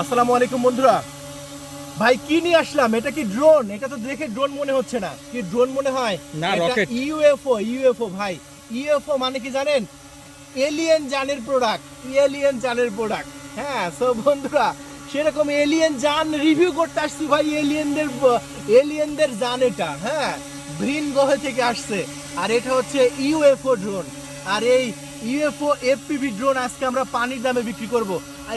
আসসালামু আলাইকুম বন্ধুরা। ভাই কি নিয়ে আসলাম? এটা কি ড্রোন এটা তো দেখে ড্রোন মনে হচ্ছে না। কি ড্রোন মনে হয়? না, rocket। ইউএফও ইউএফও ভাই। ইউএফও মানে কি জানেন? এলিয়েন জানের প্রোডাক্ট এলিয়েন জানের প্রোডাক্ট হ্যাঁ সো বন্ধুরা সেরকম এলিয়েন জান রিভিউ করতে আসছি ভাই এলিয়েনদের এলিয়েনদের জান এটা। হ্যাঁ গ্রিন গ্রহ থেকে আসছে। আর এটা হচ্ছে ইউএফও ড্রোন আর এই ইউএফও এফপিভি ড্রোন আজকে আমরা পানির দামে বিক্রি করব।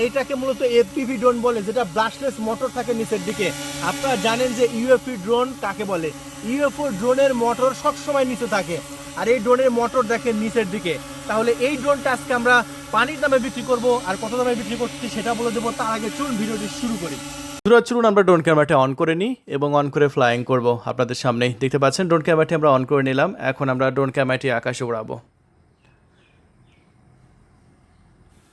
এটাকে মূলত এফপিভি ড্রোন বলে, যেটা ব্রাশলেস মোটর থাকে নিচের দিকে। আপনারা জানেন যে ইউএফপি ড্রোন কাকে বলে? ইউএফও ড্রোনের মোটর সবসময় নিচে থাকে। আর এই ড্রোনের মোটর দেখেন নিচের দিকে। তাহলে এই ড্রোনটা আজকে আমরা পানির দামে বিক্রি করব আর কত দামে বিক্রি করছি সেটা বলে দেবো। তার আগে চলুন ভিডিওটি শুরু করি। বন্ধুরা চলুন আমরা ড্রোন ক্যামেরাটা অন করে নিই এবং অন করে ফ্লাইং করব আপনাদের সামনেই। দেখতে পাচ্ছেন ড্রোন ক্যামেরাটি আমরা অন করে নিলাম। এখন আমরা ড্রোন ক্যামেরাটি আকাশে উড়াবো।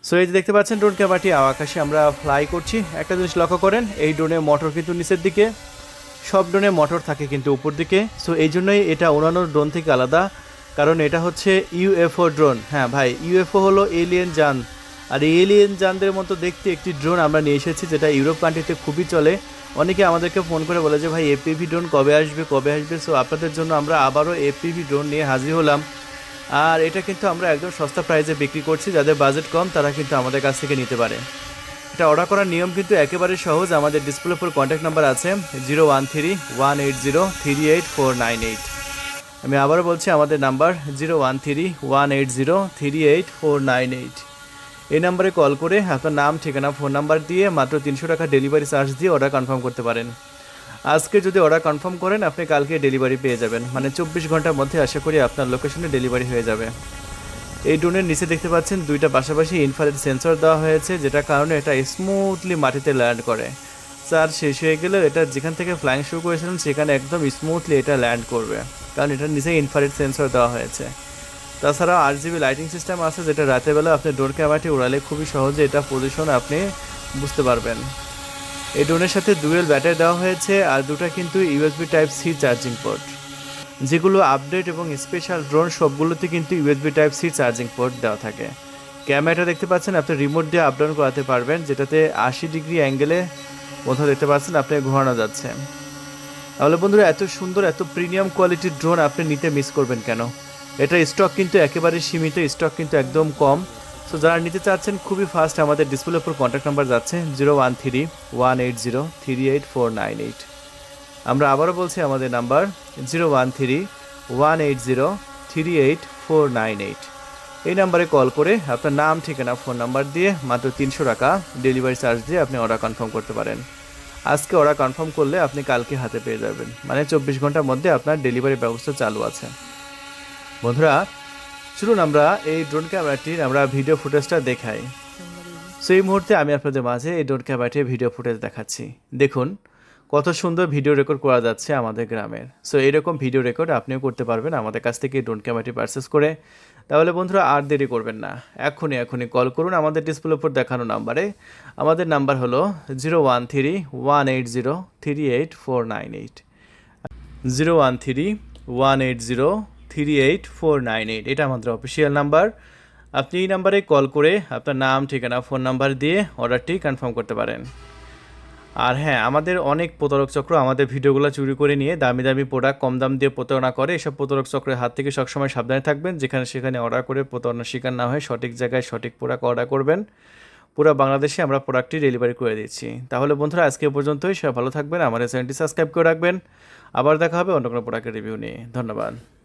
সো এই যে দেখতে পাচ্ছেন ড্রোন ক্যামেরাটি আকাশে আমরা ফ্লাই করছি। একটা জিনিস লক্ষ্য করেন, এই ড্রোনের মোটর কিন্তু নিচের দিকে। সব ড্রোনে মোটর থাকে কিন্তু উপর দিকে। সো এই জন্যই এটা অন্যান্য ড্রোন থেকে আলাদা। কারণ এটা হচ্ছে ইউএফও ড্রোন হ্যাঁ ভাই ইউএফও হলো এলিয়েন যান। আর এই এলিয়েন যানদের মতো দেখতে একটি ড্রোন আমরা নিয়ে এসেছি, যেটা ইউরোপ কান্ট্রিতে খুবই চলে। অনেকে আমাদেরকে ফোন করে বলে যে, ভাই এপিভি ড্রোন কবে আসবে কবে আসবে? সো আপনাদের জন্য আমরা আবারও এপিভি ড্রোন নিয়ে হাজির হলাম। আর এটা কিন্তু আমরা একদম সস্তা প্রাইসে বিক্রি করছি, যাদের বাজেট কম, তারা কিন্তু আমাদের কাছ থেকে নিতে পারে। এটা অর্ডার করার নিয়ম কিন্তু একেবারে সহজ, আমাদের ডিসপ্লে উপর কন্ট্যাক্ট নাম্বার আছে zero one three one eight zero three eight four nine eight আমি আবারও বলছি, আমাদের number zero one three one eight zero three eight four nine eight এই নাম্বারে কল করে আপনার নাম, ঠিকানা ফোন নাম্বার দিয়ে মাত্র তিনশো টাকা ডেলিভারি চার্জ দিয়ে অর্ডার কনফার্ম করতে পারেন। আজকে যদি অর্ডার কনফার্ম করেন, আপনি কালকে ডেলিভারি পেয়ে যাবেন। মানে চব্বিশ ঘণ্টার মধ্যে আশা করি আপনার লোকেশনে ডেলিভারি হয়ে যাবে। এই ড্রোনের নিচে দেখতে পাচ্ছেন দুইটা পাশাপাশি ইনফ্রারেড সেন্সর দেওয়া হয়েছে, যেটার কারণে এটা স্মুথলি মাটিতে ল্যান্ড করে। চার্জ শেষ হয়ে গেলেও এটা যেখান থেকে ফ্লাইং শুরু করেছিলেন, সেখানে একদম স্মুথলি এটা ল্যান্ড করবে। কারণ এটার নিচে ইনফ্রারেড সেন্সর দেওয়া হয়েছে। তাছাড়া আর জিবি লাইটিং সিস্টেম আছে, যেটা রাতের বেলা আপনি ড্রোন ক্যামেরাটি উড়ালে খুবই সহজে এটা পজিশন আপনি বুঝতে পারবেন। এই ড্রোনের সাথে ডুয়েল ব্যাটারি দেওয়া হয়েছে আর দুটো কিন্তু USB type C charging port. যেগুলো আপডেট এবং স্পেশাল ড্রোন সবগুলোতে কিন্তু USB type C charging port দেওয়া থাকে। ক্যামেরাটা দেখতে পাচ্ছেন, আপনি রিমোট দিয়ে আপ ডাউন করাতে পারবেন, যেটাতে আশি ডিগ্রি অ্যাঙ্গেলে কোথাও দেখতে পাচ্ছেন আপনি ঘোরানো যাচ্ছে। তাহলে বন্ধুরা, এত সুন্দর, এত প্রিমিয়াম কোয়ালিটির ড্রোন আপনি নিতে মিস করবেন কেন? এটা স্টক কিন্তু একেবারে সীমিত স্টক কিন্তু একদম কম। সো যারা নিতে চাচ্ছেন, খুবই ফাস্ট আমাদের ডিসপ্লের উপর কন্ট্যাক্ট নাম্বার যাচ্ছে zero one three one eight zero three eight four nine eight আমরা আবারও বলছি আমাদের number zero one three one eight zero three eight four nine eight এই নাম্বারে কল করে আপনার নাম, ঠিকানা ফোন নাম্বার দিয়ে মাত্র তিনশো টাকা ডেলিভারি চার্জ দিয়ে আপনি অর্ডার কনফার্ম করতে পারেন। আজকে অর্ডার কনফার্ম করলে আপনি কালকে হাতে পেয়ে যাবেন। মানে চব্বিশ ঘণ্টার মধ্যে আপনার ডেলিভারি ব্যবস্থা চালু আছে। বন্ধুরা চলুন আমরা এই ড্রোন ক্যামেরাটির আমরা ভিডিও ফুটেজটা দেখাই। সো এই মুহূর্তে আমি আপনাদের মাঝে এই ড্রোন ক্যামেরাটির ভিডিও ফুটেজ দেখাচ্ছি। দেখুন, কত সুন্দর ভিডিও রেকর্ড করা যাচ্ছে আমাদের গ্রামের। সো এরকম ভিডিও রেকর্ড আপনিও করতে পারবেন আমাদের কাছ থেকে ড্রোন ক্যামেরাটি পারচেস করে। তাহলে বন্ধুরা আর দেরি করবেন না। এখনই এখনই কল করুন। আমাদের ডিসপ্লে উপর দেখানো নাম্বারে আমাদের নাম্বার হলো zero one three one eight zero three eight four nine eight zero one three one eight zero three eight four nine eight এটা আমাদের অফিসিয়াল নাম্বার আপনি এই নাম্বারে কল করে আপনার নাম, ঠিকানা ফোন নাম্বার দিয়ে অর্ডারটি কনফার্ম করতে পারেন। আর হ্যাঁ আমাদের অনেক প্রতারক চক্র আমাদের ভিডিওগুলো চুরি করে নিয়ে দামি দামি প্রোডাক্ট কম দাম দিয়ে প্রতারণা করে। এসব প্রতারক চক্রের হাত থেকে সবসময় সাবধানে থাকবেন। যেখানে সেখানে অর্ডার করে প্রতারণার শিকার না হয়ে সঠিক জায়গায় সঠিক প্রোডাক্ট অর্ডার করবেন। পুরো বাংলাদেশে আমরা প্রোডাক্টটি ডেলিভারি করে দিচ্ছি। তাহলে বন্ধুরা, আজকে পর্যন্তই। সবাই ভালো থাকবেন। আমাদের চ্যানেলটি সাবস্ক্রাইব করে রাখবেন। আবার দেখা হবে অন্য কোনো প্রোডাক্টের রিভিউ নিয়ে। ধন্যবাদ।